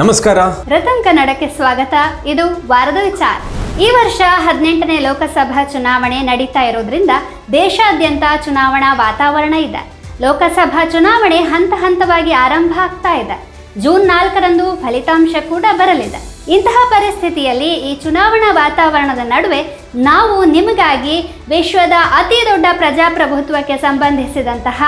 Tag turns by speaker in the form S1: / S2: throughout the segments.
S1: ನಮಸ್ಕಾರ.
S2: ರತನ್ ಕನ್ನಡಕ್ಕೆ ಸ್ವಾಗತ. ಇದು ವಾರದ ವಿಚಾರ. ಈ ವರ್ಷ ಹದಿನೆಂಟನೇ ಲೋಕಸಭಾ ಚುನಾವಣೆ ನಡೀತಾ ಇರೋದ್ರಿಂದ ದೇಶಾದ್ಯಂತ ಚುನಾವಣಾ ವಾತಾವರಣ ಇದೆ. ಲೋಕಸಭಾ ಚುನಾವಣೆ ಹಂತ ಹಂತವಾಗಿ ಆರಂಭ ಆಗ್ತಾ ಇದೆ. ಜೂನ್ ನಾಲ್ಕರಂದು ಫಲಿತಾಂಶ ಕೂಡ ಬರಲಿದೆ. ಇಂತಹ ಪರಿಸ್ಥಿತಿಯಲ್ಲಿ ಈ ಚುನಾವಣಾ ವಾತಾವರಣದ ನಡುವೆ ನಾವು ನಿಮಗಾಗಿ ವಿಶ್ವದ ಅತಿ ದೊಡ್ಡ ಪ್ರಜಾಪ್ರಭುತ್ವಕ್ಕೆ ಸಂಬಂಧಿಸಿದಂತಹ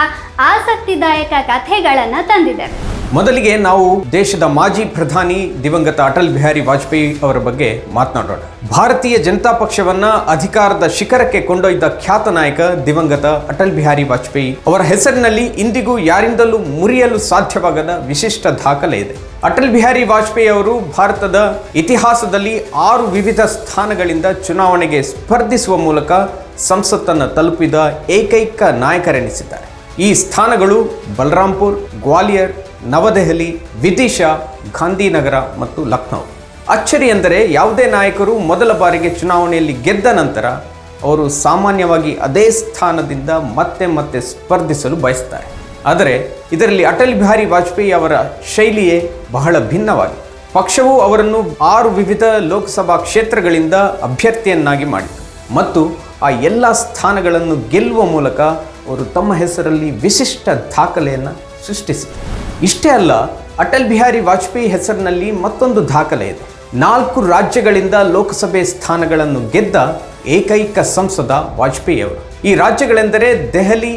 S2: ಆಸಕ್ತಿದಾಯಕ ಕಥೆಗಳನ್ನು ತಂದಿದ್ದೇವೆ.
S1: ಮೊದಲಿಗೆ ನಾವು ದೇಶದ ಮಾಜಿ ಪ್ರಧಾನಿ ದಿವಂಗತ ಅಟಲ್ ಬಿಹಾರಿ ವಾಜಪೇಯಿ ಅವರ ಬಗ್ಗೆ ಮಾತನಾಡೋಣ. ಭಾರತೀಯ ಜನತಾ ಪಕ್ಷವನ್ನ ಅಧಿಕಾರದ ಶಿಖರಕ್ಕೆ ಕೊಂಡೊಯ್ದ ಖ್ಯಾತ ನಾಯಕ ದಿವಂಗತ ಅಟಲ್ ಬಿಹಾರಿ ವಾಜಪೇಯಿ ಅವರ ಹೆಸರಿನಲ್ಲಿ ಇಂದಿಗೂ ಯಾರಿಂದಲೂ ಮುರಿಯಲು ಸಾಧ್ಯವಾಗದ ವಿಶಿಷ್ಟ ದಾಖಲೆ ಇದೆ. ಅಟಲ್ ಬಿಹಾರಿ ವಾಜಪೇಯಿ ಅವರು ಭಾರತದ ಇತಿಹಾಸದಲ್ಲಿ ಆರು ವಿವಿಧ ಸ್ಥಾನಗಳಿಂದ ಚುನಾವಣೆಗೆ ಸ್ಪರ್ಧಿಸುವ ಮೂಲಕ ಸಂಸತ್ತನ್ನು ತಲುಪಿದ ಏಕೈಕ ನಾಯಕರೆನಿಸಿದ್ದಾರೆ. ಈ ಸ್ಥಾನಗಳು ಬಲರಾಂಪುರ್, ಗ್ವಾಲಿಯರ್ ನವದೆಹಲಿ, ವಿದಿಶಾ, ಗಾಂಧಿನಗರ ಮತ್ತು ಲಕ್ನೌ. ಅಚ್ಚರಿ ಎಂದರೆ ಯಾವುದೇ ನಾಯಕರು ಮೊದಲ ಬಾರಿಗೆ ಚುನಾವಣೆಯಲ್ಲಿ ಗೆದ್ದ ನಂತರ ಅವರು ಸಾಮಾನ್ಯವಾಗಿ ಅದೇ ಸ್ಥಾನದಿಂದ ಮತ್ತೆ ಮತ್ತೆ ಸ್ಪರ್ಧಿಸಲು ಬಯಸ್ತಾರೆ. ಆದರೆ ಇದರಲ್ಲಿ ಅಟಲ್ ಬಿಹಾರಿ ವಾಜಪೇಯಿ ಅವರ ಶೈಲಿಯೇ ಬಹಳ ಭಿನ್ನವಾಗಿದೆ. ಪಕ್ಷವು ಅವರನ್ನು ಆರು ವಿವಿಧ ಲೋಕಸಭಾ ಕ್ಷೇತ್ರಗಳಿಂದ ಅಭ್ಯರ್ಥಿಯನ್ನಾಗಿ ಮಾಡಿತು. ಮತ್ತು ಆ ಎಲ್ಲ ಸ್ಥಾನಗಳನ್ನು ಗೆಲ್ಲುವ ಮೂಲಕ ಅವರು ತಮ್ಮ ಹೆಸರಲ್ಲಿ ವಿಶಿಷ್ಟ ದಾಖಲೆಯನ್ನು ಸೃಷ್ಟಿಸಿದರು. ಇಷ್ಟೇ ಅಲ್ಲ, ಅಟಲ್ ಬಿಹಾರಿ ವಾಜಪೇಯಿ ಹೆಸರಿನಲ್ಲಿ ಮತ್ತೊಂದು ದಾಖಲೆ ಇದೆ. ನಾಲ್ಕು ರಾಜ್ಯಗಳಿಂದ ಲೋಕಸಭೆ ಸ್ಥಾನಗಳನ್ನು ಗೆದ್ದ ಏಕೈಕ ಸಂಸದ ವಾಜಪೇಯಿ ಅವರು. ಈ ರಾಜ್ಯಗಳೆಂದರೆ ದೆಹಲಿ,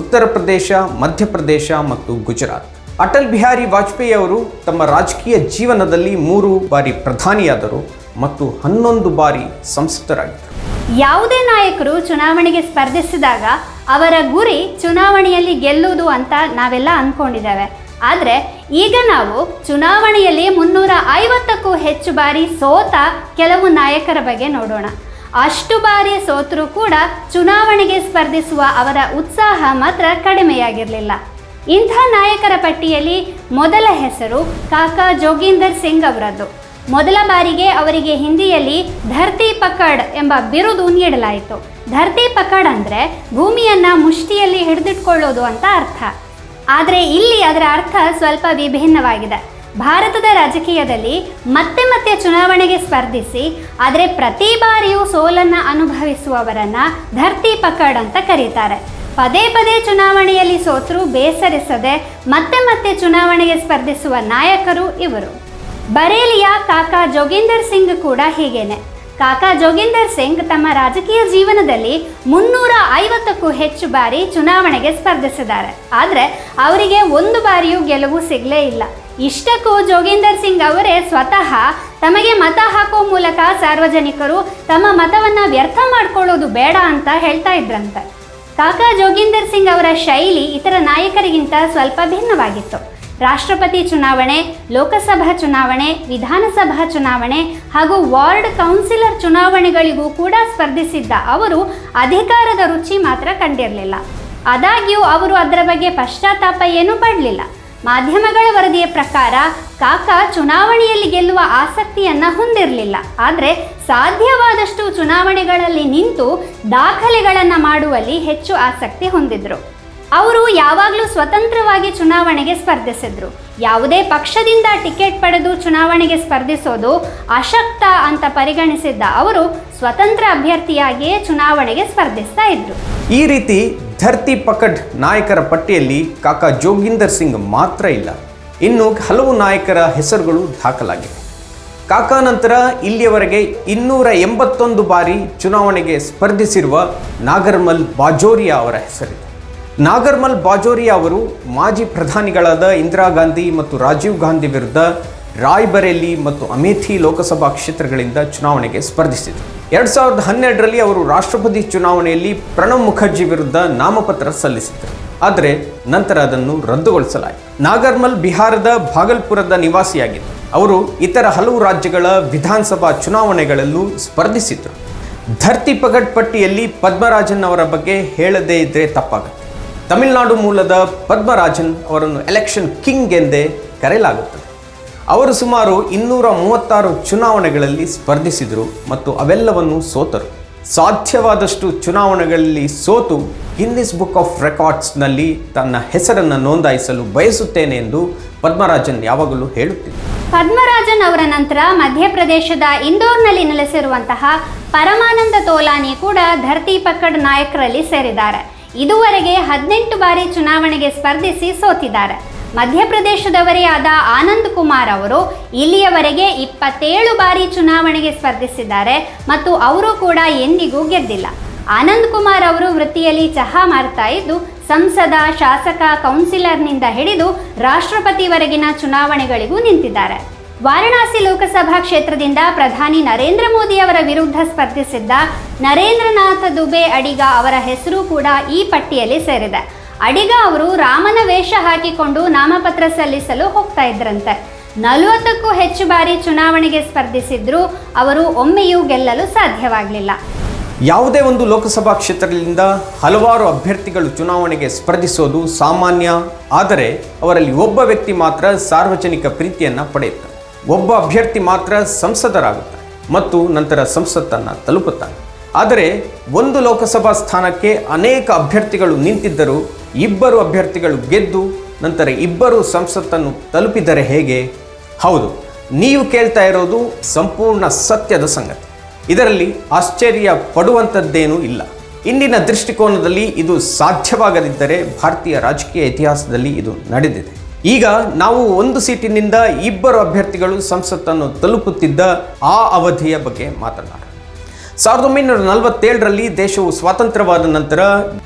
S1: ಉತ್ತರ ಪ್ರದೇಶ ಮಧ್ಯಪ್ರದೇಶ ಮತ್ತು ಗುಜರಾತ್. ಅಟಲ್ ಬಿಹಾರಿ ವಾಜಪೇಯಿ ಅವರು ತಮ್ಮ ರಾಜಕೀಯ ಜೀವನದಲ್ಲಿ ಮೂರು ಬಾರಿ ಪ್ರಧಾನಿಯಾದರು ಮತ್ತು ಹನ್ನೊಂದು ಬಾರಿ ಸಂಸದರಾಗಿದ್ದರು
S2: ಯಾವುದೇ ನಾಯಕರು ಚುನಾವಣೆಗೆ ಸ್ಪರ್ಧಿಸಿದಾಗ ಅವರ ಗುರಿ ಚುನಾವಣೆಯಲ್ಲಿ ಗೆಲ್ಲುವುದು ಅಂತ ನಾವೆಲ್ಲ ಅಂದ್ಕೊಂಡಿದ್ದೇವೆ. ಆದರೆ ಈಗ ನಾವು ಚುನಾವಣೆಯಲ್ಲಿ ಮುನ್ನೂರ ಐವತ್ತಕ್ಕೂ ಹೆಚ್ಚು ಬಾರಿ ಸೋತ ಕೆಲವು ನಾಯಕರ ಬಗ್ಗೆ ನೋಡೋಣ. ಅಷ್ಟು ಬಾರಿ ಸೋತರೂ ಕೂಡ ಚುನಾವಣೆಗೆ ಸ್ಪರ್ಧಿಸುವ ಅವರ ಉತ್ಸಾಹ ಮಾತ್ರ ಕಡಿಮೆಯಾಗಿರಲಿಲ್ಲ. ಇಂಥ ನಾಯಕರ ಪಟ್ಟಿಯಲ್ಲಿ ಮೊದಲ ಹೆಸರು ಕಾಕಾ ಜೋಗೀಂದರ್ ಸಿಂಗ್ ಅವರದ್ದು. ಮೊದಲ ಬಾರಿಗೆ ಅವರಿಗೆ ಹಿಂದಿಯಲ್ಲಿ ಧರ್ತಿ ಪಕಡ್ ಎಂಬ ಬಿರುದು ನೀಡಲಾಯಿತು. ಧರ್ತಿ ಪಕಡ್ ಅಂದರೆ ಭೂಮಿಯನ್ನು ಮುಷ್ಟಿಯಲ್ಲಿ ಹಿಡಿದಿಟ್ಕೊಳ್ಳೋದು ಅಂತ ಅರ್ಥ. ಆದರೆ ಇಲ್ಲಿ ಅದರ ಅರ್ಥ ಸ್ವಲ್ಪ ವಿಭಿನ್ನವಾಗಿದೆ. ಭಾರತದ ರಾಜಕೀಯದಲ್ಲಿ ಮತ್ತೆ ಮತ್ತೆ ಚುನಾವಣೆಗೆ ಸ್ಪರ್ಧಿಸಿ, ಆದರೆ ಪ್ರತಿ ಬಾರಿಯೂ ಸೋಲನ್ನು ಅನುಭವಿಸುವವರನ್ನ ಧರ್ತಿ ಪಕಡ್ ಅಂತ ಕರೀತಾರೆ. ಪದೇ ಪದೇ ಚುನಾವಣೆಯಲ್ಲಿ ಸೋತರೂ ಬೇಸರಿಸದೆ ಮತ್ತೆ ಮತ್ತೆ ಚುನಾವಣೆಗೆ ಸ್ಪರ್ಧಿಸುವ ನಾಯಕರು ಇವರು. ಬರೇಲಿಯ ಕಾಕಾ ಜೋಗಿಂದರ್ ಸಿಂಗ್ ಕೂಡ ಹೀಗೇನೆ. ಕಾಕಾ ಜೋಗಿಂದರ್ ಸಿಂಗ್ ತಮ್ಮ ರಾಜಕೀಯ ಜೀವನದಲ್ಲಿ ಮುನ್ನೂರ ಐವತ್ತಕ್ಕೂ ಹೆಚ್ಚು ಬಾರಿ ಚುನಾವಣೆಗೆ ಸ್ಪರ್ಧಿಸಿದ್ದಾರೆ. ಆದರೆ ಅವರಿಗೆ ಒಂದು ಬಾರಿಯೂ ಗೆಲುವು ಸಿಗಲೇ ಇಲ್ಲ. ಇಷ್ಟಕ್ಕೂ ಜೋಗಿಂದರ್ ಸಿಂಗ್ ಅವರೇ ಸ್ವತಃ ತಮಗೆ ಮತ ಹಾಕೋ ಮೂಲಕ ಸಾರ್ವಜನಿಕರು ತಮ್ಮ ಮತವನ್ನು ವ್ಯರ್ಥ ಮಾಡ್ಕೊಳ್ಳೋದು ಬೇಡ ಅಂತ ಹೇಳ್ತಾ ಇದ್ರಂತೆ. ಕಾಕಾ ಜೋಗಿಂದರ್ ಸಿಂಗ್ ಅವರ ಶೈಲಿ ಇತರ ನಾಯಕರಿಗಿಂತ ಸ್ವಲ್ಪ ಭಿನ್ನವಾಗಿತ್ತು. ರಾಷ್ಟ್ರಪತಿ ಚುನಾವಣೆ, ಲೋಕಸಭಾ ಚುನಾವಣೆ, ವಿಧಾನಸಭಾ ಚುನಾವಣೆ ಹಾಗೂ ವಾರ್ಡ್ ಕೌನ್ಸಿಲರ್ ಚುನಾವಣೆಗಳಿಗೂ ಕೂಡ ಸ್ಪರ್ಧಿಸಿದ್ದ ಅವರು ಅಧಿಕಾರದ ರುಚಿ ಮಾತ್ರ ಕಂಡಿರಲಿಲ್ಲ. ಆದಾಗ್ಯೂ ಅವರು ಅದರ ಬಗ್ಗೆ ಪಶ್ಚಾತ್ತಾಪ ಏನೂ ಪಡಲಿಲ್ಲ. ಮಾಧ್ಯಮಗಳ ವರದಿಯ ಪ್ರಕಾರ ಕಾಕಾ ಚುನಾವಣೆಯಲ್ಲಿ ಗೆಲ್ಲುವ ಆಸಕ್ತಿಯನ್ನು ಹೊಂದಿರಲಿಲ್ಲ. ಆದರೆ ಸಾಧ್ಯವಾದಷ್ಟು ಚುನಾವಣೆಗಳಲ್ಲಿ ನಿಂತು ದಾಖಲೆಗಳನ್ನು ಮಾಡುವಲ್ಲಿ ಹೆಚ್ಚು ಆಸಕ್ತಿ ಹೊಂದಿದ್ರು. ಅವರು ಯಾವಾಗಲೂ ಸ್ವತಂತ್ರವಾಗಿ ಚುನಾವಣೆಗೆ ಸ್ಪರ್ಧಿಸಿದ್ರು. ಯಾವುದೇ ಪಕ್ಷದಿಂದ ಟಿಕೆಟ್ ಪಡೆದು ಚುನಾವಣೆಗೆ ಸ್ಪರ್ಧಿಸೋದು ಅಶಕ್ತ ಅಂತ ಪರಿಗಣಿಸಿದ್ದ ಅವರು ಸ್ವತಂತ್ರ ಅಭ್ಯರ್ಥಿಯಾಗಿಯೇ ಚುನಾವಣೆಗೆ ಸ್ಪರ್ಧಿಸ್ತಾ ಇದ್ರು.
S1: ಈ ರೀತಿ ಧರ್ತಿ ಪಕಡ್ ನಾಯಕರ ಪಟ್ಟಿಯಲ್ಲಿ ಕಾಕಾ ಜೋಗಿಂದರ್ ಸಿಂಗ್ ಮಾತ್ರ ಇಲ್ಲ. ಇನ್ನು ಹಲವು ನಾಯಕರ ಹೆಸರುಗಳು ದಾಖಲಾಗಿವೆ. ಕಾಕಾ ನಂತರ ಇಲ್ಲಿಯವರೆಗೆ ಇನ್ನೂರ ಎಂಬತ್ತೊಂದು ಬಾರಿ ಚುನಾವಣೆಗೆ ಸ್ಪರ್ಧಿಸಿರುವ ನಾಗರ್ಮಲ್ ಬಾಜೋರಿಯಾ ಅವರ ಹೆಸರಿದೆ. ನಾಗರ್ಮಲ್ ಬಾಜೋರಿಯಾ ಅವರು ಮಾಜಿ ಪ್ರಧಾನಿಗಳಾದ ಇಂದಿರಾ ಗಾಂಧಿ ಮತ್ತು ರಾಜೀವ್ ಗಾಂಧಿ ವಿರುದ್ಧ ರಾಯ್ಬರೇಲಿ ಮತ್ತು ಅಮೇಥಿ ಲೋಕಸಭಾ ಕ್ಷೇತ್ರಗಳಿಂದ ಚುನಾವಣೆಗೆ ಸ್ಪರ್ಧಿಸಿದರು. ಎರಡು ಸಾವಿರದ ಹನ್ನೆರಡರಲ್ಲಿ ಅವರು ರಾಷ್ಟ್ರಪತಿ ಚುನಾವಣೆಯಲ್ಲಿ ಪ್ರಣಬ್ ಮುಖರ್ಜಿ ವಿರುದ್ಧ ನಾಮಪತ್ರ ಸಲ್ಲಿಸಿದರು ಆದರೆ ನಂತರ ಅದನ್ನು ರದ್ದುಗೊಳಿಸಲಾಯಿತು. ನಾಗರ್ಮಲ್ ಬಿಹಾರದ ಭಾಗಲ್ಪುರದ ನಿವಾಸಿಯಾಗಿದ್ದರು ಅವರು ಇತರ ಹಲವು ರಾಜ್ಯಗಳ ವಿಧಾನಸಭಾ ಚುನಾವಣೆಗಳಲ್ಲೂ ಸ್ಪರ್ಧಿಸಿದರು ಧರ್ತಿ ಪಗಡ್ ಪಟ್ಟಿಯಲ್ಲಿ ಪದ್ಮರಾಜನ್ ಅವರ ಬಗ್ಗೆ ಹೇಳದೇ ಇದ್ರೆ ತಪ್ಪಾಗುತ್ತೆ. ತಮಿಳುನಾಡು ಮೂಲದ ಪದ್ಮರಾಜನ್ ಅವರನ್ನು ಎಲೆಕ್ಷನ್ ಕಿಂಗ್ ಎಂದೇ ಕರೆಯಲಾಗುತ್ತದೆ. ಅವರು ಸುಮಾರು ಇನ್ನೂರ ಮೂವತ್ತಾರು ಚುನಾವಣೆಗಳಲ್ಲಿ ಸ್ಪರ್ಧಿಸಿದರು ಮತ್ತು ಅವೆಲ್ಲವನ್ನು ಸೋತರು. ಸಾಧ್ಯವಾದಷ್ಟು ಚುನಾವಣೆಗಳಲ್ಲಿ ಸೋತು ಗಿನ್ನಿಸ್ ಬುಕ್ ಆಫ್ ರೆಕಾರ್ಡ್ಸ್ನಲ್ಲಿ ತನ್ನ ಹೆಸರನ್ನು ನೋಂದಾಯಿಸಲು ಬಯಸುತ್ತೇನೆ ಎಂದು ಪದ್ಮರಾಜನ್ ಯಾವಾಗಲೂ ಹೇಳುತ್ತಿದ್ದರು
S2: ಪದ್ಮರಾಜನ್ ಅವರ ನಂತರ ಮಧ್ಯಪ್ರದೇಶದ ಇಂದೋರ್ನಲ್ಲಿ ನೆಲೆಸಿರುವಂತಹ ಪರಮಾನಂದ ತೋಲಾನಿ ಕೂಡ ಧರ್ತಿ ಪಕ್ಕಡ್ ನಾಯಕರಲ್ಲಿ ಸೇರಿದ್ದಾರೆ. ಇದುವರೆಗೆ ಹದಿನೆಂಟು ಬಾರಿ ಚುನಾವಣೆಗೆ ಸ್ಪರ್ಧಿಸಿ ಸೋತಿದ್ದಾರೆ. ಮಧ್ಯಪ್ರದೇಶದವರೇ ಆದ ಆನಂದ್ ಕುಮಾರ್ ಅವರು ಇಲ್ಲಿಯವರೆಗೆ ಇಪ್ಪತ್ತೇಳು ಬಾರಿ ಚುನಾವಣೆಗೆ ಸ್ಪರ್ಧಿಸಿದ್ದಾರೆ ಮತ್ತು ಅವರು ಕೂಡ ಎಂದಿಗೂ ಗೆದ್ದಿಲ್ಲ. ಆನಂದ್ ಕುಮಾರ್ ಅವರು ವೃತ್ತಿಯಲ್ಲಿ ಚಹಾ ಮಾರ್ತಾ ಇದ್ದು, ಸಂಸದ, ಶಾಸಕ, ಕೌನ್ಸಿಲರ್ನಿಂದ ಹಿಡಿದು ರಾಷ್ಟ್ರಪತಿವರೆಗಿನ ಚುನಾವಣೆಗಳಿಗೂ ನಿಂತಿದ್ದಾರೆ. ವಾರಣಾಸಿ ಲೋಕಸಭಾ ಕ್ಷೇತ್ರದಿಂದ ಪ್ರಧಾನಿ ನರೇಂದ್ರ ಮೋದಿ ಅವರ ವಿರುದ್ಧ ಸ್ಪರ್ಧಿಸಿದ್ದ ನರೇಂದ್ರನಾಥ ದುಬೆ ಅಡಿಗ ಅವರ ಹೆಸರು ಕೂಡ ಈ ಪಟ್ಟಿಯಲ್ಲಿ ಸೇರಿದೆ. ಅಡಿಗ ಅವರು ರಾಮನ ವೇಷ ಹಾಕಿಕೊಂಡು ನಾಮಪತ್ರ ಸಲ್ಲಿಸಲು ಹೋಗ್ತಾ ಇದ್ರಂತೆ. ನಲವತ್ತಕ್ಕೂ ಹೆಚ್ಚು ಬಾರಿ ಚುನಾವಣೆಗೆ ಸ್ಪರ್ಧಿಸಿದ್ರು ಅವರು ಒಮ್ಮೆಯೂ ಗೆಲ್ಲಲು ಸಾಧ್ಯವಾಗಲಿಲ್ಲ.
S1: ಯಾವುದೇ ಒಂದು ಲೋಕಸಭಾ ಕ್ಷೇತ್ರದಿಂದ ಹಲವಾರು ಅಭ್ಯರ್ಥಿಗಳು ಚುನಾವಣೆಗೆ ಸ್ಪರ್ಧಿಸೋದು ಸಾಮಾನ್ಯ, ಆದರೆ ಅವರಲ್ಲಿ ಒಬ್ಬ ವ್ಯಕ್ತಿ ಮಾತ್ರ ಸಾರ್ವಜನಿಕ ಪ್ರೀತಿಯನ್ನು ಪಡೆಯುತ್ತಾರೆ. ಒಬ್ಬ ಅಭ್ಯರ್ಥಿ ಮಾತ್ರ ಸಂಸದರಾಗುತ್ತಾರೆ ಮತ್ತು ನಂತರ ಸಂಸತ್ತನ್ನು ತಲುಪುತ್ತಾರೆ ಆದರೆ ಒಂದು ಲೋಕಸಭಾ ಸ್ಥಾನಕ್ಕೆ ಅನೇಕ ಅಭ್ಯರ್ಥಿಗಳು ನಿಂತಿದ್ದರೂ ಇಬ್ಬರು ಅಭ್ಯರ್ಥಿಗಳು ಗೆದ್ದು ನಂತರ ಇಬ್ಬರು ಸಂಸತ್ತನ್ನು ತಲುಪಿದರೆ ಹೇಗೆ? ಹೌದು, ನೀವು ಕೇಳ್ತಾ ಇರೋದು ಸಂಪೂರ್ಣ ಸತ್ಯದ ಸಂಗತಿ. ಇದರಲ್ಲಿ ಆಶ್ಚರ್ಯ ಪಡುವಂಥದ್ದೇನೂ ಇಲ್ಲ. ಇಂದಿನ ದೃಷ್ಟಿಕೋನದಲ್ಲಿ ಇದು ಸಾಧ್ಯವಾಗದಿದ್ದರೆ ಭಾರತೀಯ ರಾಜಕೀಯ ಇತಿಹಾಸದಲ್ಲಿ ಇದು ನಡೆದಿದೆ. ಈಗ ನಾವು ಒಂದು ಸೀಟಿನಿಂದ ಇಬ್ಬರು ಅಭ್ಯರ್ಥಿಗಳು ಸಂಸತ್ತನ್ನು ತಲುಪುತ್ತಿದ್ದ ಆ ಅವಧಿಯ ಬಗ್ಗೆ ಮಾತನಾಡೋಣ. ಸಾವಿರದ ಒಂಬೈನೂರ ನಲವತ್ತೇಳರಲ್ಲಿ ದೇಶವು ಸ್ವಾತಂತ್ರ್ಯವಾದ ನಂತರ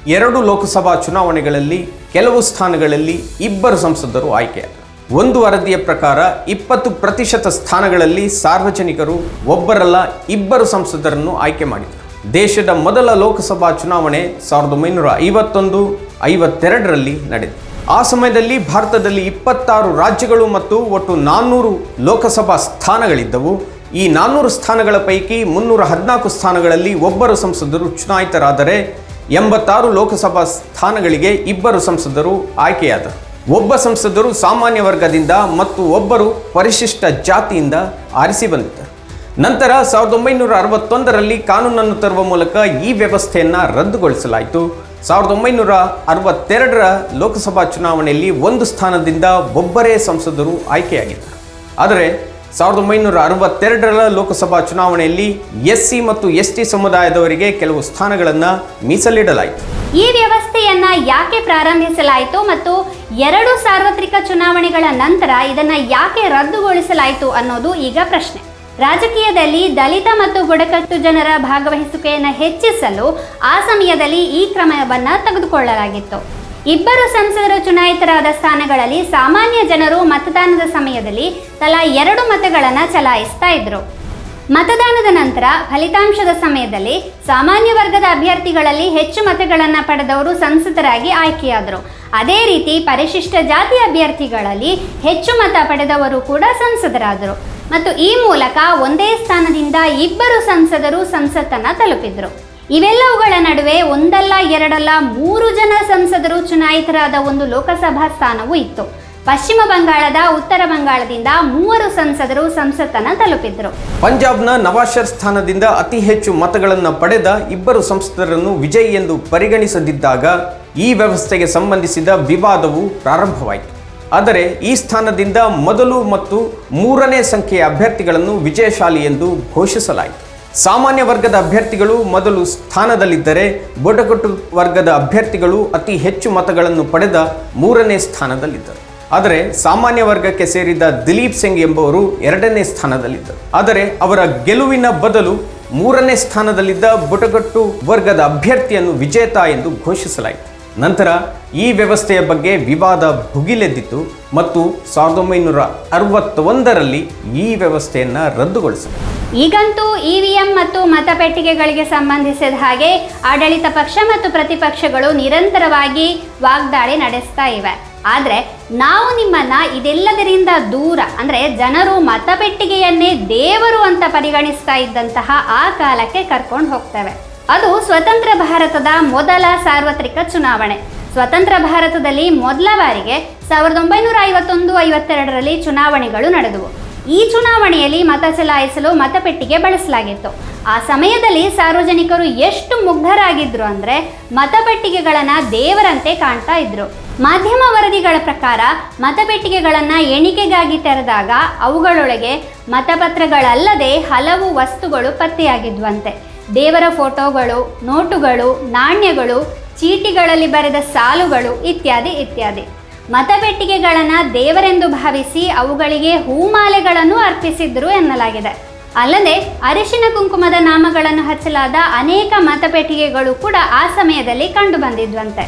S1: ಎರಡು ಲೋಕಸಭಾ ಚುನಾವಣೆಗಳಲ್ಲಿ ಕೆಲವು ಸ್ಥಾನಗಳಲ್ಲಿ ಇಬ್ಬರು ಸಂಸದರು ಆಯ್ಕೆಯಾದರು. ಒಂದು ವರದಿಯ ಪ್ರಕಾರ ಇಪ್ಪತ್ತು ಪ್ರತಿಶತ ಸ್ಥಾನಗಳಲ್ಲಿ ಸಾರ್ವಜನಿಕರು ಒಬ್ಬರಲ್ಲ ಇಬ್ಬರು ಸಂಸದರನ್ನು ಆಯ್ಕೆ ಮಾಡಿದರು. ದೇಶದ ಮೊದಲ ಲೋಕಸಭಾ ಚುನಾವಣೆ ಸಾವಿರದ ಒಂಬೈನೂರ ಐವತ್ತೊಂದು, ಐವತ್ತೆರಡರಲ್ಲಿ ನಡೆದಿದೆ ಆ ಸಮಯದಲ್ಲಿ ಭಾರತದಲ್ಲಿ ಇಪ್ಪತ್ತಾರು ರಾಜ್ಯಗಳು ಮತ್ತು ಒಟ್ಟು ನಾನ್ನೂರು ಲೋಕಸಭಾ ಸ್ಥಾನಗಳಿದ್ದವು. ಈ ನಾನ್ನೂರು ಸ್ಥಾನಗಳ ಪೈಕಿ ಮುನ್ನೂರ ಹದಿನಾಲ್ಕು ಸ್ಥಾನಗಳಲ್ಲಿ ಒಬ್ಬರು ಸಂಸದರು ಚುನಾಯಿತರಾದರೆ ಎಂಬತ್ತಾರು ಲೋಕಸಭಾ ಸ್ಥಾನಗಳಿಗೆ ಇಬ್ಬರು ಸಂಸದರು ಆಯ್ಕೆಯಾದರು. ಒಬ್ಬ ಸಂಸದರು ಸಾಮಾನ್ಯ ವರ್ಗದಿಂದ ಮತ್ತು ಒಬ್ಬರು ಪರಿಶಿಷ್ಟ ಜಾತಿಯಿಂದ ಆರಿಸಿ ಬಂದಿದ್ದರು. ನಂತರ ಸಾವಿರದ ಒಂಬೈನೂರ ಅರವತ್ತೊಂದರಲ್ಲಿ ಕಾನೂನನ್ನು ತರುವ ಮೂಲಕ ಈ ವ್ಯವಸ್ಥೆಯನ್ನು ರದ್ದುಗೊಳಿಸಲಾಯಿತು. ಸಾವಿರದ ಒಂಬೈನೂರ ಅರವತ್ತೆರಡರ ಲೋಕಸಭಾ ಚುನಾವಣೆಯಲ್ಲಿ ಒಂದು ಸ್ಥಾನದಿಂದ ಒಬ್ಬರೇ ಸಂಸದರು ಆಯ್ಕೆಯಾಗಿದ್ದರು. ಆದರೆ, ಸಾವಿರದ ಒಂಬೈನೂರ ಅರವತ್ತೆರಡರ ಲೋಕಸಭಾ ಚುನಾವಣೆಯಲ್ಲಿ ಎಸ್ ಸಿ ಮತ್ತು ಎಸ್ ಟಿ ಸಮುದಾಯದವರಿಗೆ ಕೆಲವು ಸ್ಥಾನಗಳನ್ನು ಮೀಸಲಿಡಲಾಯಿತು.
S2: ಈ ವ್ಯವಸ್ಥೆಯನ್ನ ಯಾಕೆ ಪ್ರಾರಂಭಿಸಲಾಯಿತು ಮತ್ತು ಎರಡು ಸಾರ್ವತ್ರಿಕ ಚುನಾವಣೆಗಳ ನಂತರ ಇದನ್ನ ಯಾಕೆ ರದ್ದುಗೊಳಿಸಲಾಯಿತು ಅನ್ನೋದು ಈಗ ಪ್ರಶ್ನೆ. ರಾಜಕೀಯದಲ್ಲಿ ದಲಿತ ಮತ್ತು ಬುಡಕಟ್ಟು ಜನರ ಭಾಗವಹಿಸುವಿಕೆಯನ್ನು ಹೆಚ್ಚಿಸಲು ಆ ಸಮಯದಲ್ಲಿ ಈ ಕ್ರಮವನ್ನು ತೆಗೆದುಕೊಳ್ಳಲಾಗಿತ್ತು. ಇಬ್ಬರು ಸಂಸದರು ಚುನಾಯಿತರಾದ ಸ್ಥಾನಗಳಲ್ಲಿ ಸಾಮಾನ್ಯ ಜನರು ಮತದಾನದ ಸಮಯದಲ್ಲಿ ತಲಾ ಎರಡು ಮತಗಳನ್ನು ಚಲಾಯಿಸ್ತಾ ಇದ್ರು. ಮತದಾನದ ನಂತರ ಫಲಿತಾಂಶದ ಸಮಯದಲ್ಲಿ ಸಾಮಾನ್ಯ ವರ್ಗದ ಅಭ್ಯರ್ಥಿಗಳಲ್ಲಿ ಹೆಚ್ಚು ಮತಗಳನ್ನು ಪಡೆದವರು ಸಂಸದರಾಗಿ ಆಯ್ಕೆಯಾದರು. ಅದೇ ರೀತಿ ಪರಿಶಿಷ್ಟ ಜಾತಿ ಅಭ್ಯರ್ಥಿಗಳಲ್ಲಿ ಹೆಚ್ಚು ಮತ ಪಡೆದವರು ಕೂಡ ಸಂಸದರಾದರು. ಮತ್ತು ಈ ಮೂಲಕ ಒಂದೇ ಸ್ಥಾನದಿಂದ ಇಬ್ಬರು ಸಂಸದರು ಸಂಸತ್ತನ್ನು ತಲುಪಿದ್ರು. ಇವೆಲ್ಲವುಗಳ ನಡುವೆ ಒಂದಲ್ಲ, ಎರಡಲ್ಲ ಮೂರು ಜನ ಸಂಸದರು ಚುನಾಯಿತರಾದ ಒಂದು ಲೋಕಸಭಾ ಸ್ಥಾನವೂ ಇತ್ತು. ಪಶ್ಚಿಮ ಬಂಗಾಳದ ಉತ್ತರ ಬಂಗಾಳದಿಂದ ಮೂವರು ಸಂಸದರು ಸಂಸತ್ತನ್ನು ತಲುಪಿದ್ರು.
S1: ಪಂಜಾಬ್ನ ನವಾಶರ್ ಸ್ಥಾನದಿಂದ ಅತಿ ಹೆಚ್ಚು ಮತಗಳನ್ನು ಪಡೆದ ಇಬ್ಬರು ಸಂಸದರನ್ನು ವಿಜಯ್ ಎಂದು ಪರಿಗಣಿಸದಿದ್ದಾಗ ಈ ವ್ಯವಸ್ಥೆಗೆ ಸಂಬಂಧಿಸಿದ ವಿವಾದವು ಪ್ರಾರಂಭವಾಯಿತು. ಆದರೆ ಈ ಸ್ಥಾನದಿಂದ ಮೊದಲು ಮತ್ತು ಮೂರನೇ ಸಂಖ್ಯೆಯ ಅಭ್ಯರ್ಥಿಗಳನ್ನು ವಿಜಯಶಾಲಿ ಎಂದು ಘೋಷಿಸಲಾಯಿತು. ಸಾಮಾನ್ಯ ವರ್ಗದ ಅಭ್ಯರ್ಥಿಗಳು ಮೊದಲು ಸ್ಥಾನದಲ್ಲಿದ್ದರೆ ಬುಡಕಟ್ಟು ವರ್ಗದ ಅಭ್ಯರ್ಥಿಗಳು ಅತಿ ಹೆಚ್ಚು ಮತಗಳನ್ನು ಪಡೆದ ಮೂರನೇ ಸ್ಥಾನದಲ್ಲಿದ್ದರು. ಆದರೆ ಸಾಮಾನ್ಯ ವರ್ಗಕ್ಕೆ ಸೇರಿದ ದಿಲೀಪ್ ಸಿಂಗ್ ಎಂಬುವರು ಎರಡನೇ ಸ್ಥಾನದಲ್ಲಿದ್ದರು. ಆದರೆ ಅವರ ಗೆಲುವಿನ ಬದಲು ಮೂರನೇ ಸ್ಥಾನದಲ್ಲಿದ್ದ ಬುಟಗಟ್ಟು ವರ್ಗದ ಅಭ್ಯರ್ಥಿಯನ್ನು ವಿಜೇತ ಎಂದು ಘೋಷಿಸಲಾಯಿತು. ನಂತರ ಈ ವ್ಯವಸ್ಥೆಯ ಬಗ್ಗೆ ವಿವಾದ ಭುಗಿಲೆದ್ದಿತು ಮತ್ತು ಸಾವಿರದ ಒಂಬೈನೂರ ಅರವತ್ತೊಂದರಲ್ಲಿ ಈ ವ್ಯವಸ್ಥೆಯನ್ನು ರದ್ದುಗೊಳಿಸಿತು.
S2: ಈಗಂತೂ ಇವಿಎಂ ಮತ್ತು ಮತಪೆಟ್ಟಿಗೆಗಳಿಗೆ ಸಂಬಂಧಿಸಿದ ಹಾಗೆ ಆಡಳಿತ ಪಕ್ಷ ಮತ್ತು ಪ್ರತಿಪಕ್ಷಗಳು ನಿರಂತರವಾಗಿ ವಾಗ್ದಾಳಿ ನಡೆಸ್ತಾ ಇವೆ. ಆದರೆ ನಾವು ನಿಮ್ಮನ್ನ ಇದೆಲ್ಲದರಿಂದ ದೂರ, ಅಂದರೆ ಜನರು ಮತಪೆಟ್ಟಿಗೆಯನ್ನೇ ದೇವರು ಅಂತ ಪರಿಗಣಿಸ್ತಾ ಇದ್ದಂತಹ ಆ ಕಾಲಕ್ಕೆ ಕರ್ಕೊಂಡು ಹೋಗ್ತೇವೆ. ಅದು ಸ್ವತಂತ್ರ ಭಾರತದ ಮೊದಲ ಸಾರ್ವತ್ರಿಕ ಚುನಾವಣೆ. ಸ್ವತಂತ್ರ ಭಾರತದಲ್ಲಿ ಮೊದಲ ಬಾರಿಗೆ ಸಾವಿರದ ಒಂಬೈನೂರ ಐವತ್ತೊಂದು ಐವತ್ತೆರಡರಲ್ಲಿ ಚುನಾವಣೆಗಳು ನಡೆದವು. ಈ ಚುನಾವಣೆಯಲ್ಲಿ ಮತ ಚಲಾಯಿಸಲು ಮತಪೆಟ್ಟಿಗೆ ಬಳಸಲಾಗಿತ್ತು. ಆ ಸಮಯದಲ್ಲಿ ಸಾರ್ವಜನಿಕರು ಎಷ್ಟು ಮುಗ್ಧರಾಗಿದ್ರು ಅಂದರೆ ಮತಪೆಟ್ಟಿಗೆಗಳನ್ನು ದೇವರಂತೆ ಕಾಣ್ತಾ ಇದ್ರು. ಮಾಧ್ಯಮ ವರದಿಗಳ ಪ್ರಕಾರ ಮತಪೆಟ್ಟಿಗೆಗಳನ್ನು ಎಣಿಕೆಗಾಗಿ ತೆರೆದಾಗ ಅವುಗಳೊಳಗೆ ಮತಪತ್ರಗಳಲ್ಲದೆ ಹಲವು ವಸ್ತುಗಳು ಪತ್ತೆಯಾಗಿದ್ವಂತೆ. ದೇವರ ಫೋಟೋಗಳು, ನೋಟುಗಳು, ನಾಣ್ಯಗಳು ಚೀಟಿಗಳಲ್ಲಿ ಬರೆದ ಸಾಲುಗಳು ಇತ್ಯಾದಿ ಇತ್ಯಾದಿ. ಮತಪೆಟ್ಟಿಗೆಗಳನ್ನು ದೇವರೆಂದು ಭಾವಿಸಿ ಅವುಗಳಿಗೆ ಹೂಮಾಲೆಗಳನ್ನು ಅರ್ಪಿಸಿದ್ರು ಎನ್ನಲಾಗಿದೆ. ಅಲ್ಲದೆ ಅರಿಶಿನ ಕುಂಕುಮದ ನಾಮಗಳನ್ನು ಹಚ್ಚಲಾದ ಅನೇಕ ಮತಪೆಟ್ಟಿಗೆಗಳು ಕೂಡ ಆ ಸಮಯದಲ್ಲಿ ಕಂಡು ಬಂದಿದ್ವಂತೆ.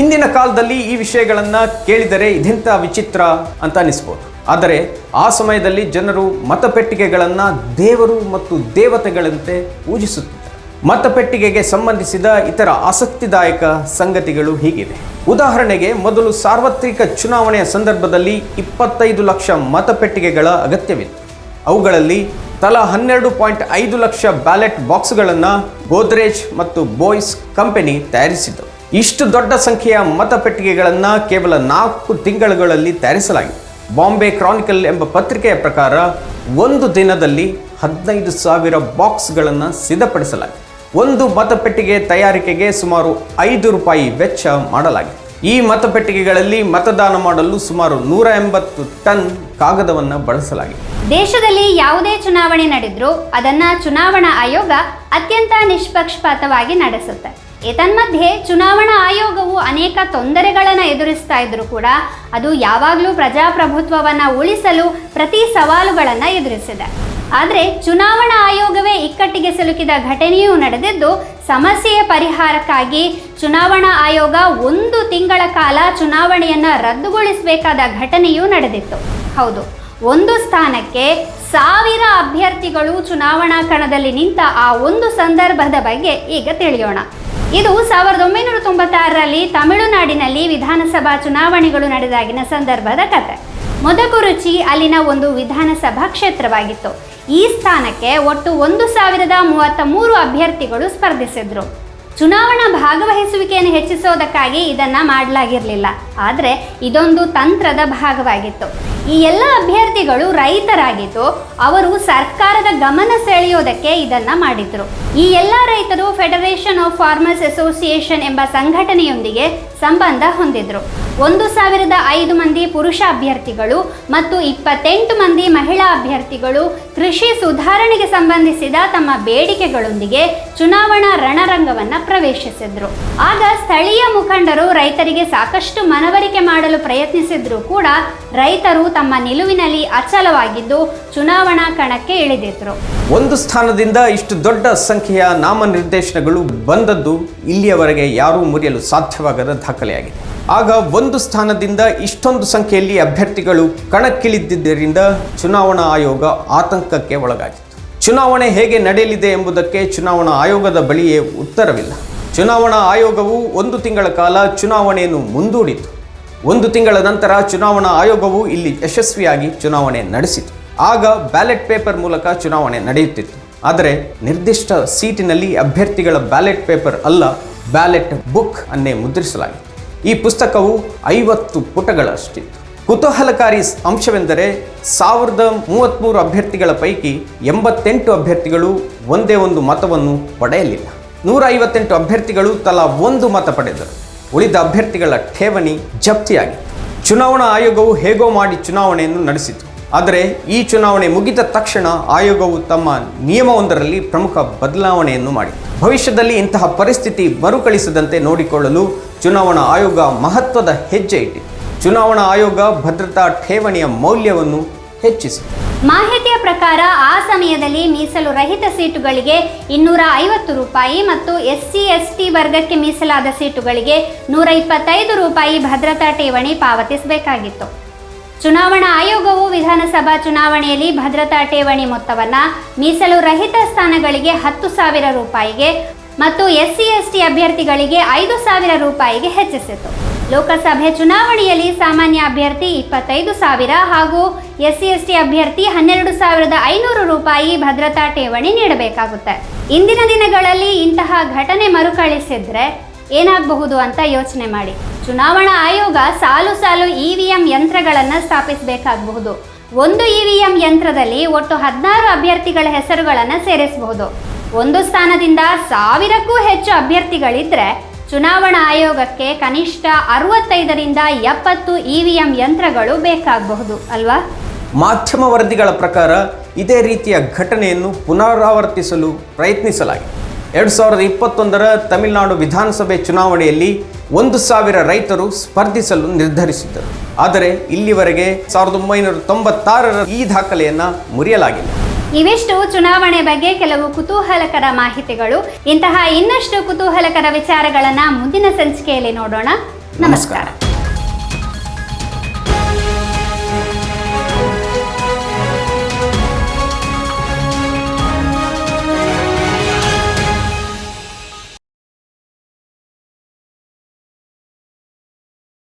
S1: ಇಂದಿನ ಕಾಲದಲ್ಲಿ ಈ ವಿಷಯಗಳನ್ನ ಕೇಳಿದರೆ ಇದೆಂತ ವಿಚಿತ್ರ ಅಂತ ಅನಿಸ್ಬೋದು. ಆದರೆ ಆ ಸಮಯದಲ್ಲಿ ಜನರು ಮತಪೆಟ್ಟಿಗೆಗಳನ್ನು ದೇವರು ಮತ್ತು ದೇವತೆಗಳಂತೆ ಪೂಜಿಸುತ್ತಿದ್ದರು ಮತಪೆಟ್ಟಿಗೆಗೆ ಸಂಬಂಧಿಸಿದ ಇತರ ಆಸಕ್ತಿದಾಯಕ ಸಂಗತಿಗಳು ಹೀಗಿವೆ ಉದಾಹರಣೆಗೆ, ಮೊದಲು ಸಾರ್ವತ್ರಿಕ ಚುನಾವಣೆಯ ಸಂದರ್ಭದಲ್ಲಿ ಇಪ್ಪತ್ತೈದು ಲಕ್ಷ ಮತಪೆಟ್ಟಿಗೆಗಳ ಅಗತ್ಯವಿತ್ತು. ಅವುಗಳಲ್ಲಿ ತಲಾ ಹನ್ನೆರಡು ಪಾಯಿಂಟ್ ಐದು ಲಕ್ಷ ಬ್ಯಾಲೆಟ್ ಬಾಕ್ಸ್ಗಳನ್ನು ಗೋದ್ರೇಜ್ ಮತ್ತು ಬೋಯ್ಸ್ ಕಂಪನಿ ತಯಾರಿಸಿತು ಇಷ್ಟು ದೊಡ್ಡ ಸಂಖ್ಯೆಯ ಮತಪೆಟ್ಟಿಗೆಗಳನ್ನು ಕೇವಲ ನಾಲ್ಕು ತಿಂಗಳುಗಳಲ್ಲಿ ತಯಾರಿಸಲಾಗಿದೆ. ಬಾಂಬೆ ಕ್ರಾನಿಕಲ್ ಎಂಬ ಪತ್ರಿಕೆಯ ಪ್ರಕಾರ, ಒಂದು ದಿನದಲ್ಲಿ ಹದಿನೈದು ಸಾವಿರ ಬಾಕ್ಸ್ಗಳನ್ನು ಸಿದ್ಧಪಡಿಸಲಾಗಿದೆ. ಒಂದು ಮತಪೆಟ್ಟಿಗೆ ತಯಾರಿಕೆಗೆ ಸುಮಾರು ಐದು ರೂಪಾಯಿ ವೆಚ್ಚ ಮಾಡಲಾಗಿದೆ. ಈ ಮತಪೆಟ್ಟಿಗೆಗಳಲ್ಲಿ ಮತದಾನ ಮಾಡಲು ಸುಮಾರು ನೂರ ಎಂಬತ್ತು ಟನ್ ಕಾಗದವನ್ನು ಬಳಸಲಾಗಿದೆ.
S2: ದೇಶದಲ್ಲಿ ಯಾವುದೇ ಚುನಾವಣೆ ನಡೆದರೂ ಅದನ್ನ ಚುನಾವಣಾ ಆಯೋಗ ಅತ್ಯಂತ ನಿಷ್ಪಕ್ಷಪಾತವಾಗಿ ನಡೆಸುತ್ತೆ. ಏತನ್ಮಧ್ಯೆ ಚುನಾವಣಾ ಆಯೋಗವು ಅನೇಕ ತೊಂದರೆಗಳನ್ನು ಎದುರಿಸ್ತಾ ಇದ್ರು ಕೂಡ ಅದು ಯಾವಾಗಲೂ ಪ್ರಜಾಪ್ರಭುತ್ವವನ್ನು ಉಳಿಸಲು ಪ್ರತಿ ಸವಾಲುಗಳನ್ನು ಎದುರಿಸಿದೆ. ಆದರೆ ಚುನಾವಣಾ ಆಯೋಗವೇ ಇಕ್ಕಟ್ಟಿಗೆ ಸಿಲುಕಿದ ಘಟನೆಯೂ ನಡೆದಿದ್ದು, ಸಮಸ್ಯೆಯ ಪರಿಹಾರಕ್ಕಾಗಿ ಚುನಾವಣಾ ಆಯೋಗ ಒಂದು ತಿಂಗಳ ಕಾಲ ಚುನಾವಣೆಯನ್ನು ರದ್ದುಗೊಳಿಸಬೇಕಾದ ಘಟನೆಯೂ ನಡೆದಿತ್ತು. ಹೌದು, ಒಂದು ಸ್ಥಾನಕ್ಕೆ ಸಾವಿರ ಅಭ್ಯರ್ಥಿಗಳು ಚುನಾವಣಾ ಕಣದಲ್ಲಿ ನಿಂತ ಆ ಒಂದು ಸಂದರ್ಭದ ಬಗ್ಗೆ ಈಗ ತಿಳಿಯೋಣ. ಇದು ಸಾವಿರದ ಒಂಬೈನೂರ ತೊಂಬತ್ತಾರರಲ್ಲಿ ತಮಿಳುನಾಡಿನಲ್ಲಿ ವಿಧಾನಸಭಾ ಚುನಾವಣೆಗಳು ನಡೆದಾಗಿನ ಸಂದರ್ಭದ ಕತೆ. ಮೊದಗುರುಚಿ ಅಲ್ಲಿನ ಒಂದು ವಿಧಾನಸಭಾ ಕ್ಷೇತ್ರವಾಗಿತ್ತು. ಈ ಸ್ಥಾನಕ್ಕೆ ಒಟ್ಟು ಒಂದು ಸಾವಿರದ ಮೂವತ್ತ ಮೂರು ಅಭ್ಯರ್ಥಿಗಳು ಸ್ಪರ್ಧಿಸಿದ್ರು. ಚುನಾವಣಾ ಭಾಗವಹಿಸುವಿಕೆಯನ್ನು ಹೆಚ್ಚಿಸೋದಕ್ಕಾಗಿ ಇದನ್ನು ಮಾಡಲಾಗಿರಲಿಲ್ಲ. ಆದರೆ ಇದೊಂದು ತಂತ್ರದ ಭಾಗವಾಗಿತ್ತು. ಈ ಎಲ್ಲ ಅಭ್ಯರ್ಥಿಗಳು ರೈತರಾಗಿದ್ದು ಅವರು ಸರ್ಕಾರದ ಗಮನ ಸೆಳೆಯೋದಕ್ಕೆ ಇದನ್ನ ಮಾಡಿದ್ರು. ಈ ಎಲ್ಲ ರೈತರು ಫೆಡರೇಷನ್ ಆಫ್ ಫಾರ್ಮರ್ಸ್ ಅಸೋಸಿಯೇಷನ್ ಎಂಬ ಸಂಘಟನೆಯೊಂದಿಗೆ ಸಂಬಂಧ ಹೊಂದಿದ್ರು. ಒಂದು ಸಾವಿರದ ಐದು ಮಂದಿ ಪುರುಷ ಅಭ್ಯರ್ಥಿಗಳು ಮತ್ತು ಇಪ್ಪತ್ತೆಂಟು ಮಂದಿ ಮಹಿಳಾ ಅಭ್ಯರ್ಥಿಗಳು ಕೃಷಿ ಸುಧಾರಣೆಗೆ ಸಂಬಂಧಿಸಿದ ತಮ್ಮ ಬೇಡಿಕೆಗಳೊಂದಿಗೆ ಚುನಾವಣಾ ರಣರಂಗವನ್ನು ಪ್ರವೇಶಿಸಿದ್ರು. ಆಗ ಸ್ಥಳೀಯ ಮುಖಂಡರು ರೈತರಿಗೆ ಸಾಕಷ್ಟು ಮನವರಿಕೆ ಮಾಡಲು ಪ್ರಯತ್ನಿಸಿದ್ರೂ ಕೂಡ ರೈತರು ತಮ್ಮ ನಿಲುವಿನಲ್ಲಿ ಅಚಲವಾಗಿದ್ದು ಚುನಾವಣಾ ಕಣಕ್ಕೆ ಇಳಿದಿದ್ರು.
S1: ಒಂದು ಸ್ಥಾನದಿಂದ ಇಷ್ಟು ದೊಡ್ಡ ಸಂಖ್ಯೆಯ ನಾಮನಿರ್ದೇಶನಗಳು ಬಂದದ್ದು ಇಲ್ಲಿಯವರೆಗೆ ಯಾರೂ ಮುರಿಯಲು ಸಾಧ್ಯವಾಗದ ದಾಖಲೆಯಾಗಿದೆ. ಆಗ ಒಂದು ಸ್ಥಾನದಿಂದ ಇಷ್ಟೊಂದು ಸಂಖ್ಯೆಯಲ್ಲಿ ಅಭ್ಯರ್ಥಿಗಳು ಕಣಕ್ಕಿಳಿದಿದ್ದರಿಂದ ಚುನಾವಣಾ ಆಯೋಗ ಆತಂಕಕ್ಕೆ ಒಳಗಾಗಿತ್ತು. ಚುನಾವಣೆ ಹೇಗೆ ನಡೆಯಲಿದೆ ಎಂಬುದಕ್ಕೆ ಚುನಾವಣಾ ಆಯೋಗದ ಬಳಿಯೇ ಉತ್ತರವಿಲ್ಲ. ಚುನಾವಣಾ ಆಯೋಗವು ಒಂದು ತಿಂಗಳ ಕಾಲ ಚುನಾವಣೆಯನ್ನು ಮುಂದೂಡಿತು ಒಂದು ತಿಂಗಳ ನಂತರ ಚುನಾವಣಾ ಆಯೋಗವು ಇಲ್ಲಿ ಯಶಸ್ವಿಯಾಗಿ ಚುನಾವಣೆ ನಡೆಸಿತು. ಆಗ ಬ್ಯಾಲೆಟ್ ಪೇಪರ್ ಮೂಲಕ ಚುನಾವಣೆ ನಡೆಯುತ್ತಿತ್ತು. ಆದರೆ ನಿರ್ದಿಷ್ಟ ಸೀಟಿನಲ್ಲಿ ಅಭ್ಯರ್ಥಿಗಳ ಬ್ಯಾಲೆಟ್ ಪೇಪರ್ ಅಲ್ಲ, ಬ್ಯಾಲೆಟ್ ಬುಕ್ ಅನ್ನೇ ಮುದ್ರಿಸಲಾಗಿತ್ತು. ಈ ಪುಸ್ತಕವು ಐವತ್ತು ಪುಟಗಳಷ್ಟಿತ್ತು. ಕುತೂಹಲಕಾರಿ ಅಂಶವೆಂದರೆ ಸಾವಿರದ ಮೂವತ್ತ್ಮೂರು ಅಭ್ಯರ್ಥಿಗಳ ಪೈಕಿ ಎಂಬತ್ತೆಂಟು ಅಭ್ಯರ್ಥಿಗಳು ಒಂದೇ ಒಂದು ಮತವನ್ನು ಪಡೆಯಲಿಲ್ಲ. ನೂರ ಐವತ್ತೆಂಟು ಅಭ್ಯರ್ಥಿಗಳು ತಲಾ ಒಂದು ಮತ ಪಡೆದರು. ಉಳಿದ ಅಭ್ಯರ್ಥಿಗಳ ಠೇವಣಿ ಜಪ್ತಿಯಾಗಿತ್ತು ಚುನಾವಣಾ ಆಯೋಗವು ಹೇಗೋ ಮಾಡಿ ಚುನಾವಣೆಯನ್ನು ನಡೆಸಿತು. ಆದರೆ ಈ ಚುನಾವಣೆ ಮುಗಿದ ತಕ್ಷಣ ಆಯೋಗವು ತಮ್ಮ ನಿಯಮವೊಂದರಲ್ಲಿ ಪ್ರಮುಖ ಬದಲಾವಣೆಯನ್ನು ಮಾಡಿತು ಭವಿಷ್ಯದಲ್ಲಿ ಇಂತಹ ಪರಿಸ್ಥಿತಿ ಮರುಕಳಿಸದಂತೆ ನೋಡಿಕೊಳ್ಳಲು ಚುನಾವಣಾ ಆಯೋಗ ಮಹತ್ವದ ಹೆಜ್ಜೆ ಇಟ್ಟಿತು ಚುನಾವಣಾ ಆಯೋಗ ಭದ್ರತಾ ಠೇವಣಿಯ ಮೌಲ್ಯವನ್ನು ಹೆಚ್ಚಿಸಿತು.
S2: ಪ್ರಕಾರ ಆ ಸಮಯದಲ್ಲಿ ಮೀಸಲು ರಹಿತ ಸೀಟುಗಳಿಗೆ ಇನ್ನೂರ ಐವತ್ತು ರೂಪಾಯಿ ಮತ್ತು ಎಸ್ ಸಿ ಎಸ್ ಟಿ ವರ್ಗಕ್ಕೆ ಮೀಸಲಾದ ಸೀಟುಗಳಿಗೆ ನೂರ ಇಪ್ಪತ್ತೈದು ರೂಪಾಯಿ ಭದ್ರತಾ ಠೇವಣಿ ಪಾವತಿಸಬೇಕಾಗಿತ್ತು. ಚುನಾವಣಾ ಆಯೋಗವು ವಿಧಾನಸಭಾ ಚುನಾವಣೆಯಲ್ಲಿ ಭದ್ರತಾ ಠೇವಣಿ ಮೊತ್ತವನ್ನು ಮೀಸಲು ರಹಿತ ಸ್ಥಾನಗಳಿಗೆ ಹತ್ತು ಸಾವಿರ ರೂಪಾಯಿಗೆ ಮತ್ತು ಎಸ್ ಸಿ ಎಸ್ ಟಿ ಅಭ್ಯರ್ಥಿಗಳಿಗೆ ಐದು ಸಾವಿರ ರೂಪಾಯಿಗೆ ಹೆಚ್ಚಿಸಿತು. ಲೋಕಸಭೆ ಚುನಾವಣೆಯಲ್ಲಿ ಸಾಮಾನ್ಯ ಅಭ್ಯರ್ಥಿ ಇಪ್ಪತ್ತೈದು ಸಾವಿರ ಹಾಗೂ ಎಸ್ ಸಿ ಎಸ್ ಟಿ ಅಭ್ಯರ್ಥಿ ಹನ್ನೆರಡು ಸಾವಿರದ ಐನೂರು ರೂಪಾಯಿ ಭದ್ರತಾ ಠೇವಣಿ ನೀಡಬೇಕಾಗುತ್ತೆ. ಇಂದಿನ ದಿನಗಳಲ್ಲಿ ಇಂತಹ ಘಟನೆ ಮರುಕಳಿಸಿದ್ರೆ ಏನಾಗಬಹುದು ಅಂತ ಯೋಚನೆ ಮಾಡಿ. ಚುನಾವಣಾ ಆಯೋಗ ಸಾಲು ಸಾಲು ಇ ವಿ ಎಂ ಯಂತ್ರಗಳನ್ನು ಸ್ಥಾಪಿಸಬೇಕಾಗಬಹುದು. ಒಂದು ಇ ವಿ ಎಂ ಯಂತ್ರದಲ್ಲಿ ಒಟ್ಟು ಹದಿನಾರು ಅಭ್ಯರ್ಥಿಗಳ ಹೆಸರುಗಳನ್ನು ಸೇರಿಸಬಹುದು. ಒಂದು ಸ್ಥಾನದಿಂದ ಸಾವಿರಕ್ಕೂ ಹೆಚ್ಚು ಅಭ್ಯರ್ಥಿಗಳಿದ್ರೆ ಚುನಾವಣಾ ಆಯೋಗಕ್ಕೆ ಕನಿಷ್ಠ ಅರವತ್ತೈದರಿಂದ ಎಪ್ಪತ್ತು ಇ ವಿ ಎಂ ಯಂತ್ರಗಳು ಬೇಕಾಗಬಹುದು, ಅಲ್ವಾ?
S1: ಮಾಧ್ಯಮ ವರದಿಗಳ ಪ್ರಕಾರ ಇದೇ ರೀತಿಯ ಘಟನೆಯನ್ನು ಪುನರಾವರ್ತಿಸಲು ಪ್ರಯತ್ನಿಸಲಾಗಿದೆ. ಎರಡು ಸಾವಿರದ ಇಪ್ಪತ್ತೊಂದರ ತಮಿಳುನಾಡು ವಿಧಾನಸಭೆ ಚುನಾವಣೆಯಲ್ಲಿ ಒಂದು ಸಾವಿರ ರೈತರು ಸ್ಪರ್ಧಿಸಲು ನಿರ್ಧರಿಸಿದ್ದರು. ಆದರೆ ಇಲ್ಲಿವರೆಗೆ ಸಾವಿರದ ಒಂಬೈನೂರ ತೊಂಬತ್ತಾರರ ಈ ದಾಖಲೆಯನ್ನು ಮುರಿಯಲಾಗಿದೆ.
S2: ಇವಿಷ್ಟು ಚುನಾವಣೆ ಬಗ್ಗೆ ಕೆಲವು ಕುತೂಹಲಕರ ಮಾಹಿತಿಗಳು. ಇಂತಹ ಇನ್ನಷ್ಟು ಕುತೂಹಲಕರ ವಿಚಾರಗಳನ್ನು ಮುಂದಿನ ಸಂಚಿಕೆಯಲ್ಲಿ ನೋಡೋಣ. ನಮಸ್ಕಾರ.